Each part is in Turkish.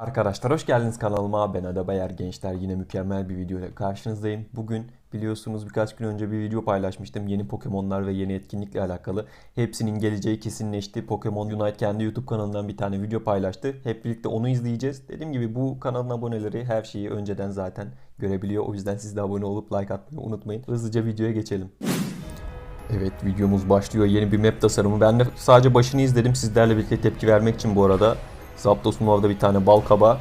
Arkadaşlar hoş geldiniz kanalıma. Ben Ada Bayer Gençler. Yine mükemmel bir video ile karşınızdayım. Bugün biliyorsunuz birkaç gün önce bir video paylaşmıştım. Yeni Pokemon'lar ve yeni etkinlikle alakalı. Hepsinin geleceği kesinleşti. Pokemon Unite kendi YouTube kanalından bir tane video paylaştı. Hep birlikte onu izleyeceğiz. Dediğim gibi bu kanalın aboneleri her şeyi önceden zaten görebiliyor. O yüzden siz de abone olup like atmayı unutmayın. Hızlıca videoya geçelim. Evet videomuz başlıyor. Yeni bir map tasarımı. Ben de sadece başını izledim. Sizlerle birlikte tepki vermek için bu arada. Zapdos'un orada bir tane bal kabağı.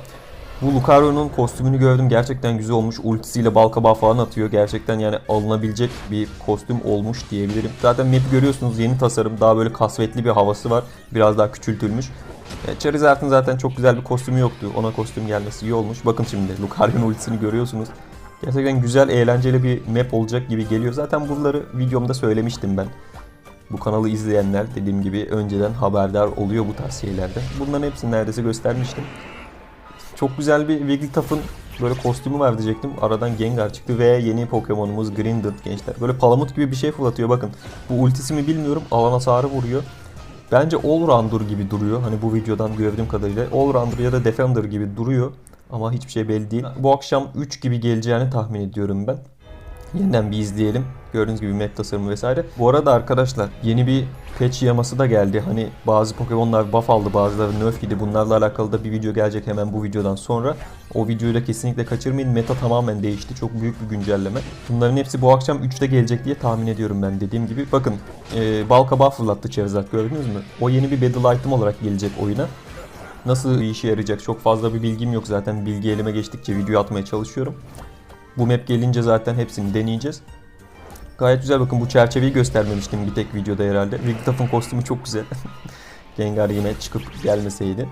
Bu Lucario'nun kostümünü gördüm. Gerçekten güzel olmuş. Ultisiyle bal kabağı falan atıyor. Gerçekten yani alınabilecek bir kostüm olmuş diyebilirim. Zaten map'i görüyorsunuz. Yeni tasarım. Daha böyle kasvetli bir havası var. Biraz daha küçültülmüş. Ya Charizard'ın zaten çok güzel bir kostümü yoktu. Ona kostüm gelmesi iyi olmuş. Bakın şimdi Lucario'nun ultisini görüyorsunuz. Gerçekten güzel, eğlenceli bir map olacak gibi geliyor. Zaten bunları videomda söylemiştim ben. Bu kanalı izleyenler dediğim gibi önceden haberdar oluyor bu tarz şeylerden. Bunların hepsini neredeyse göstermiştim. Çok güzel bir Wigglytuff'ın böyle kostümü var diyecektim. Aradan Gengar çıktı ve yeni Pokemon'umuz Grindant gençler. Böyle palamut gibi bir şey fırlatıyor bakın. Bu ultisi mi bilmiyorum. Alan hasarı vuruyor. Bence Allrounder gibi duruyor. Hani bu videodan gördüğüm kadarıyla. Allrounder ya da Defender gibi duruyor. Ama hiçbir şey belli değil. Bu akşam 3 gibi geleceğini tahmin ediyorum ben. Yeniden bir izleyelim. Gördüğünüz gibi map tasarımı vesaire. Bu arada arkadaşlar yeni bir patch yaması da geldi. Hani bazı Pokemon'lar buff aldı bazıları nerf yedi. Bunlarla alakalı da bir video gelecek hemen bu videodan sonra. O videoyu da kesinlikle kaçırmayın. Meta tamamen değişti. Çok büyük bir güncelleme. Bunların hepsi bu akşam 3'te gelecek diye tahmin ediyorum ben dediğim gibi. Bakın e, bal kabağı fırlattı Charizard gördünüz mü? O yeni bir battle item olarak gelecek oyuna. Nasıl işe yarayacak çok fazla bir bilgim yok zaten. Bilgi elime geçtikçe video atmaya çalışıyorum. Bu map gelince zaten hepsini deneyeceğiz. Gayet güzel bakın bu çerçeveyi göstermemiştim bir tek videoda herhalde. Wigglytuff'ın kostümü çok güzel. Gengar yine çıkıp gelmeseydi.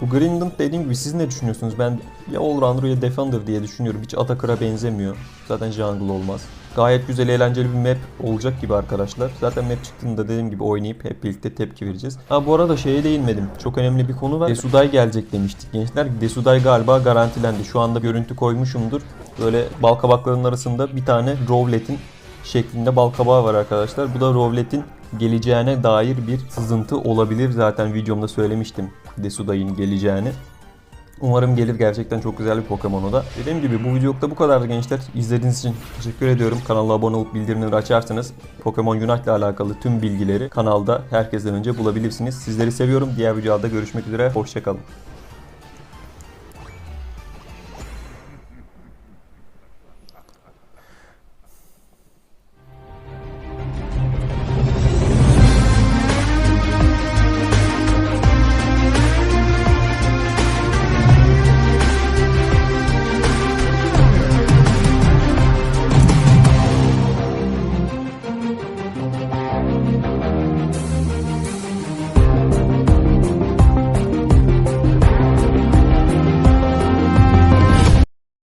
Bu Grindant dediğim gibi siz ne düşünüyorsunuz? Ben ya Allrounder ya Defender diye düşünüyorum. Hiç Attacker'a benzemiyor. Zaten Jungle olmaz. Gayet güzel eğlenceli bir map olacak gibi arkadaşlar. Zaten map çıktığında dediğim gibi oynayıp hep birlikte tepki vereceğiz. Ha bu arada şeye değinmedim. Çok önemli bir konu var. Desuday gelecek demiştik gençler. Desuday galiba garantilendi. Şu anda görüntü koymuşumdur. Böyle bal kabaklarının arasında bir tane Rowlet'in şeklinde bal kabağı var arkadaşlar. Bu da Rowlet'in geleceğine dair bir sızıntı olabilir. Zaten videomda söylemiştim Desuday'ın geleceğini. Umarım gelir gerçekten çok güzel bir Pokemon o da. Dediğim gibi bu videolukta bu kadar gençler. İzlediğiniz için teşekkür ediyorum. Kanala abone olup bildirimleri açarsanız Pokemon Unite ile alakalı tüm bilgileri kanalda herkesten önce bulabilirsiniz. Sizleri seviyorum. Diğer videoda görüşmek üzere. Hoşçakalın.